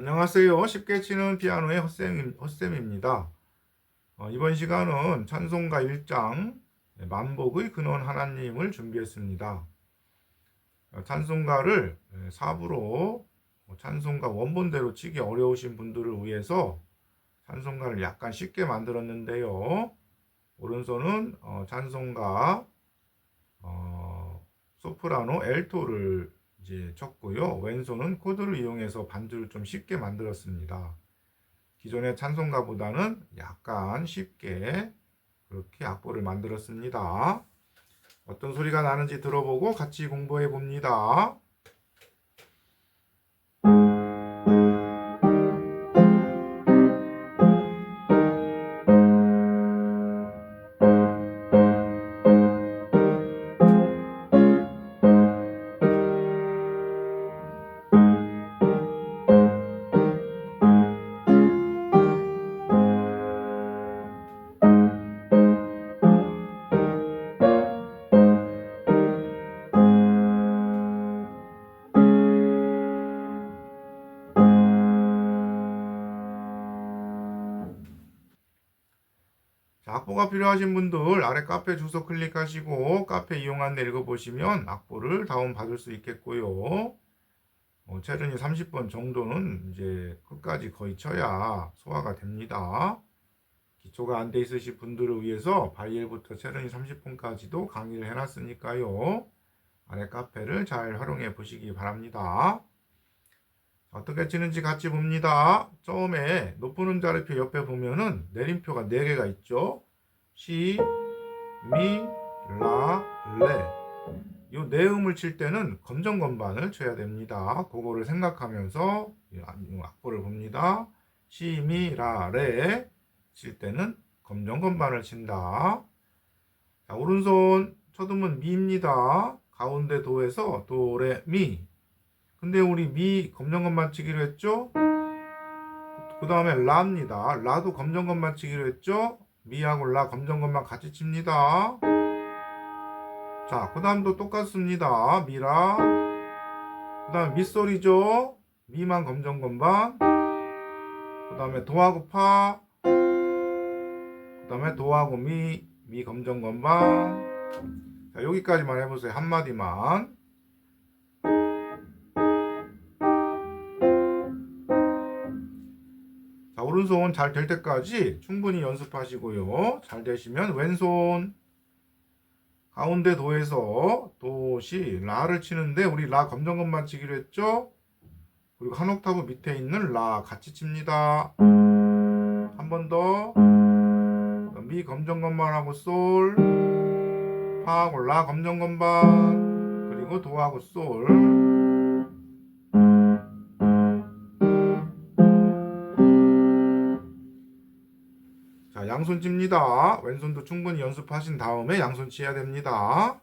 안녕하세요. 쉽게 치는 피아노의 헛쌤, 헛쌤입니다. 어, 이번 시간은 찬송가 1장 만복의 근원 하나님을 준비했습니다. 어, 찬송가를 4부로 찬송가 원본대로 치기 어려우신 분들을 위해서 찬송가를 약간 쉽게 만들었는데요. 오른손은 어, 찬송가 어, 소프라노 엘토를 이제 쳤고요. 왼손은 코드를 이용해서 반주를 좀 쉽게 만들었습니다. 기존의 찬송가보다는 약간 쉽게 그렇게 악보를 만들었습니다. 어떤 소리가 나는지 들어보고 같이 공부해 봅니다. 악보가 필요하신 분들 아래 카페 주소 클릭하시고 카페 이용 안내 읽어보시면 악보를 다운 받을 수 있겠고요. 어, 체른이 30번 정도는 이제 끝까지 거의 쳐야 소화가 됩니다. 기초가 안 돼 있으신 분들을 위해서 바이엘부터 체른이 30분까지도 강의를 해놨으니까요. 아래 카페를 잘 활용해 보시기 바랍니다. 어떻게 치는지 같이 봅니다. 처음에 높은 음자리표 옆에 보면은 내림표가 4개가 있죠. 시, 미, 라, 레. 이네 음을 칠 때는 검정 건반을 쳐야 됩니다. 그거를 생각하면서 이 악보를 봅니다. 시, 미, 라, 레. 칠 때는 검정 건반을 친다. 자, 오른손 첫 음은 미입니다. 가운데 도에서 도, 레, 미. 근데 우리 미 검정건반 치기로 했죠? 그 다음에 라입니다. 라도 검정건반 치기로 했죠? 미하고 라 검정건반 같이 칩니다. 자, 그 다음도 똑같습니다. 미라. 그 다음에 밑소리죠? 미만 검정건반. 그 다음에 도하고 파. 그 다음에 도하고 미, 미 검정건반. 자, 여기까지만 해보세요. 한마디만. 오른손 잘 될 때까지 충분히 연습하시고요. 잘 되시면 왼손 가운데 도에서 도시 라를 치는데 우리 라 검정건만 치기로 했죠? 그리고 한 옥타브 밑에 있는 라 같이 칩니다. 한 번 더. 미 검정건반하고 솔, 파하고 라 검정건반, 그리고 도하고 솔. 양손 칩니다. 왼손도 충분히 연습하신 다음에 양손 치야 됩니다.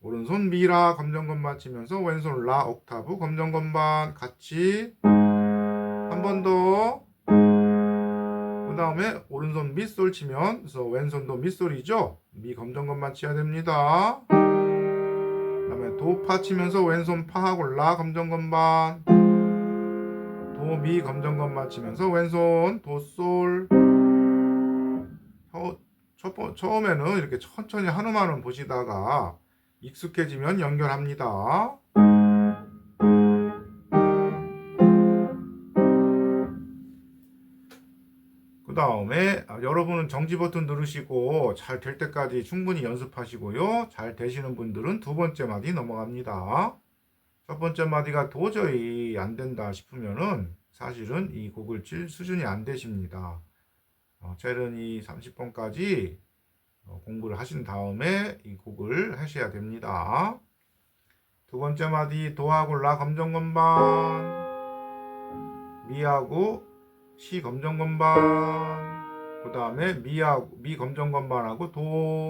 오른손 미라 검정건반 치면서 왼손 라 옥타브 검정건반 같이 한 번 더. 그 다음에 오른손 밑솔 치면서 왼손도 밑솔이죠. 미 검정건반 치야 됩니다. 그 다음에 도 파 치면서 왼손 파하고 라 검정건반 도 미 검정건반 치면서 왼손 도솔 어, 첫 번, 처음에는 이렇게 천천히 한음한음 보시다가 익숙해지면 연결합니다. 그 다음에 여러분은 정지 버튼 누르시고 잘 될 때까지 충분히 연습하시고요. 잘 되시는 분들은 두 번째 마디 넘어갑니다. 첫 번째 마디가 도저히 안 된다 싶으면은 사실은 이 곡을 칠 수준이 안 되십니다. 어, 체른이 30번까지 어, 공부를 하신 다음에 이 곡을 하셔야 됩니다. 두 번째 마디 도하고 라 검정건반. 미하고 시 검정건반. 그 다음에 미하고 미 검정건반하고 도.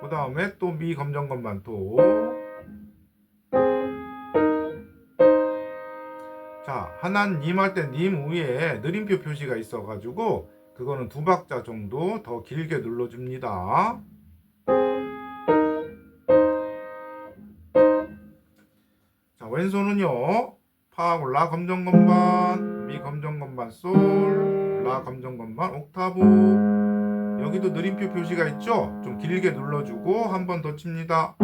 그 다음에 또 미 검정건반 도 하나는 님할 때 님 위에 느림표 표시가 있어가지고 그거는 두 박자 정도 더 길게 눌러줍니다. 자, 왼손은요. 파하고 라 검정 건반, 미 검정 건반 솔, 라 검정 건반 옥타브. 여기도 느림표 표시가 있죠? 좀 길게 눌러주고 한 번 더 칩니다.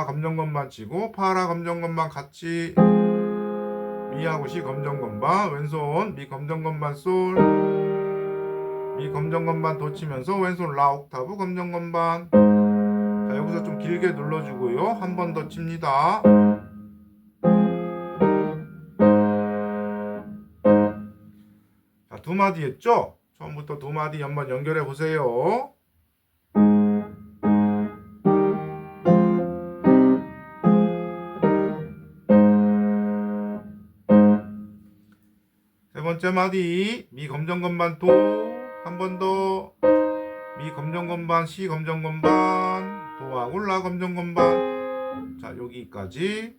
도라 검정 건반 치고 파라 검정 건반 같이 미하고 시 검정 건반 왼손 미 검정 건반 솔 미 검정 건반 도 치면서 왼손 라 옥타브 검정 건반 자 여기서 좀 길게 눌러주고요. 한 번 더 칩니다. 자 두 마디 했죠? 처음부터 두 마디 한번 연결해 보세요 세 번째 마디. 미 검정 건반 도 한 번 더. 미 검정 건반 시 검정 건반 도하고 라 검정 건반. 자 여기까지.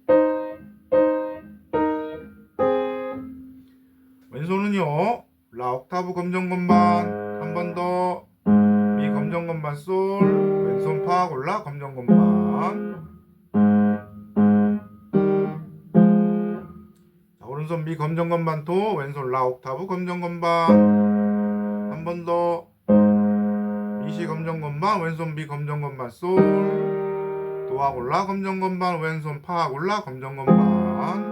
왼손은요 라 옥타브 검정 건반. 한 번 더. 미 검정 건반 솔. 왼손 파하고 라 검정 건반 오른손 미 검정 건반 도 왼손 라 옥타브 검정 건반. 한 번 더. 미시 검정 건반 왼손 미 검정 건반 솔. 도하고 라 검정 건반 왼손 파하고 라 검정 건반.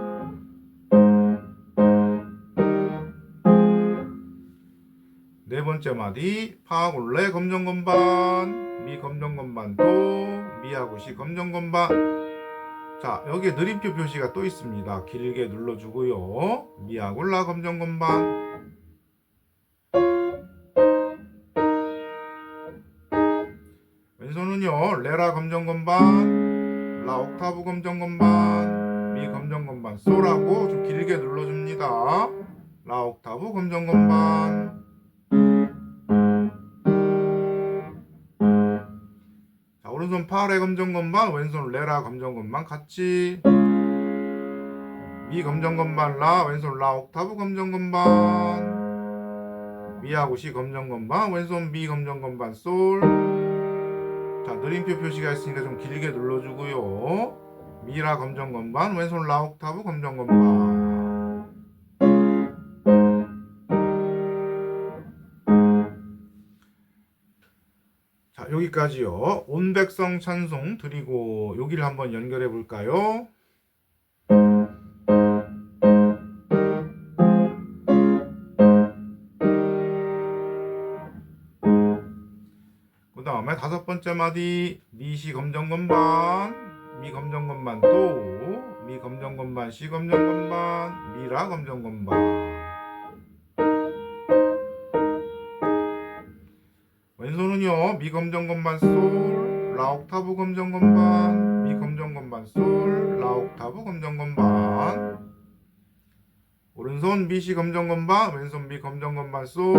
네 번째 마디 파하고 레 검정 건반. 미 검정 건반 도 미하고 시 검정 건반 자 여기에 느림표 표시가 또 있습니다. 길게 눌러주고요. 미하고 라 검정 건반. 왼손은요 레라 검정 건반 라 옥타브 검정 건반 미 검정 건반. 솔하고 좀 길게 눌러줍니다. 라 옥타브 검정 건반 오른손 파레 검정 건반 왼손 레라 검정 건반 같이 미 검정 건반 라 왼손 라 옥타브 검정 건반 미하고 시 검정 건반 왼손 미 검정 건반 솔 자, 느림표 표시가 있으니까 좀 길게 눌러주고요. 미라 검정 건반, 왼손 라 옥타브 검정 건반. 여기까지요. 온백성 찬송 드리고 여기를 한번 연결해 볼까요? 그 다음에 다섯 번째 마디 미시 검정 건반 미 검정 건반 또 미 검정 건반 시 검정 건반 미라 검정 건반 미 검정 건반 솔 라 옥타브 검정 건반 미 검정 건반 솔 라 옥타브 검정 건반. 오른손 미시 검정 건반 왼손 미 검정 건반 솔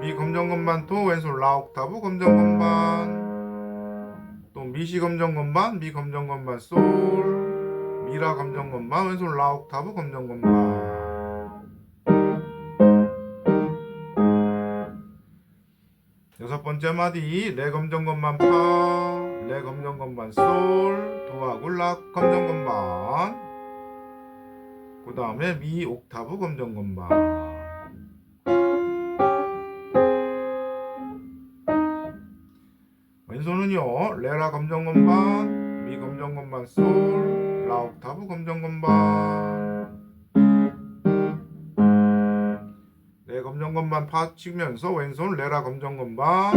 미 검정 건반 또 왼손 라 옥타브 검정 건반. 또 미시 검정 건반 미 검정 건반 솔 미라 검정 건반 왼손 라 옥타브 검정 건반 여섯 번째 마디. 레 검정 건반 파 레 검정 건반 솔. 도하고 라 검정 건반 그 다음에 미 옥타브 검정 건반 왼손은요 레라 검정 건반 미 검정 건반 솔 라 옥타브 검정 건반 검정 건반 파 치면서 왼손 레라 검정 건반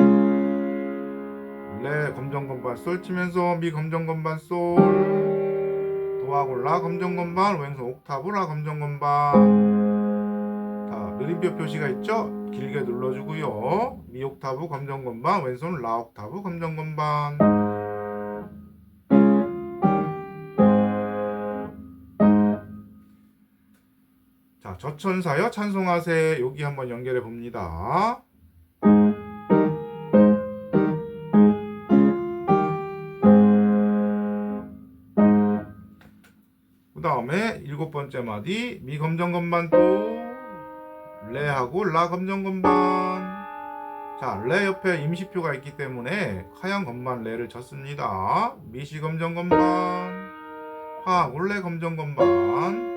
레 검정 건반 솔 치면서 미 검정 건반 솔 도하고 라 검정 건반 왼손 옥타브 라 검정 건반 자 느림표 표시가 있죠 길게 눌러주고요. 미 옥타브 검정 건반, 왼손 라 옥타브 검정 건반. 자, 저천사여 찬송하세 여기 한번 연결해 봅니다. 그 다음에 일곱 번째 마디 미 검정 건반 또 레하고 라 검정 건반 자, 레 옆에 임시표가 있기 때문에 하얀 건반 레를 쳤습니다. 미시 검정 건반, 화 올레 검정 건반.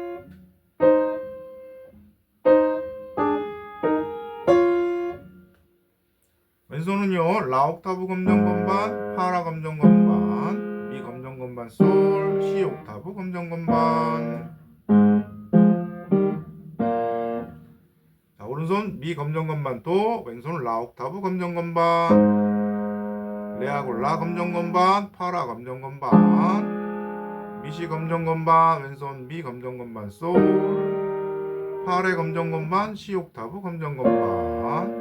왼손은요, 라 옥타브 검정 건반, 파라 검정 건반, 미 검정 건반 솔, 시 옥타브 검정 건반. 자, 오른손 미 검정 건반 또 왼손 라 옥타브 검정 건반. 레하고 라 검정 건반, 파라 검정 건반. 미시 검정 건반, 왼손 미 검정 건반 솔. 파레 검정 건반, 시 옥타브 검정 건반.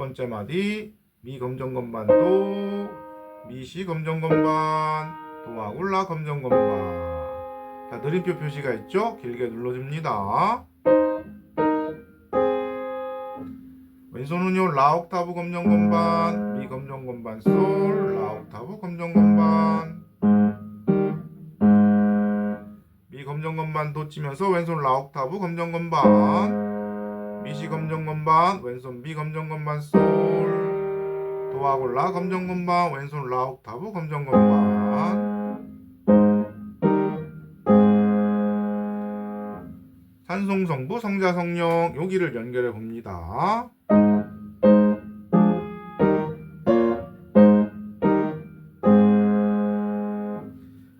번째 마디 미 검정 건반 도 미시 검정 건반 도와 올라 검정 건반. 자 느림표 표시가 있죠? 길게 눌러줍니다. 왼손은요 라 옥타브 검정 건반 미 검정 건반 솔라 옥타브 검정 건반. 미 검정 건반 도 치면서 왼손 라 옥타브 검정 건반 미시 검정 건반 왼손 미 검정 건반 솔. 도하고 라 검정 건반 왼손 라 옥타브 검정 건반. 산송 성부 성자 성령 여기를 연결해 봅니다.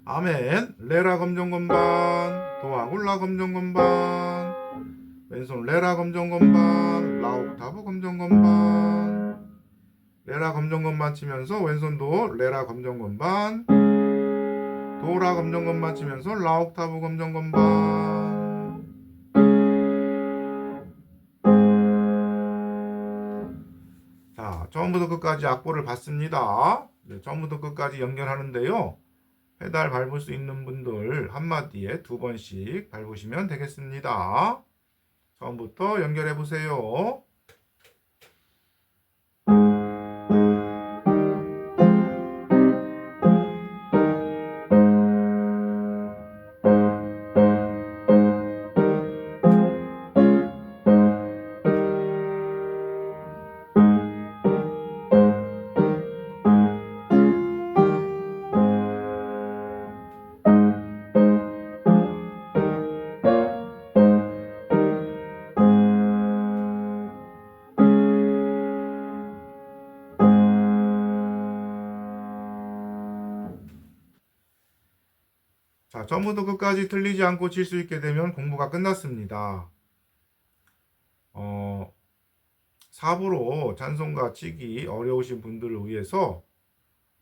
아멘. 레라 검정 건반 도하고 라 검정 건반 왼손 레라 검정 건반, 라 옥타브 검정 건반, 레라 검정 건반 치면서 왼손도 레라 검정 건반, 도라 검정 건반 치면서 라 옥타브 검정 건반. 자, 처음부터 끝까지 악보를 봤습니다. 네, 처음부터 끝까지 연결하는데요. 페달 밟을 수 있는 분들 한마디에 두 번씩 밟으시면 되겠습니다. 처음부터 연결해 보세요. 자, 처음부터 끝까지 틀리지 않고 칠 수 있게 되면 공부가 끝났습니다. 어, 4부로 찬송가 치기 어려우신 분들을 위해서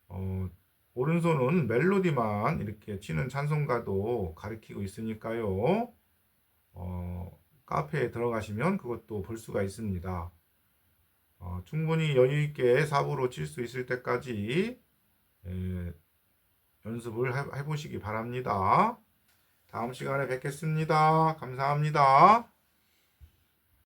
어, 오른손은 멜로디만 이렇게 치는 찬송가도 가르치고 있으니까요. 어, 카페에 들어가시면 그것도 볼 수가 있습니다. 어, 충분히 여유 있게 4부로 칠 수 있을 때까지 에, 연습을 해- 해보시기 바랍니다. 다음 시간에 뵙겠습니다. 감사합니다.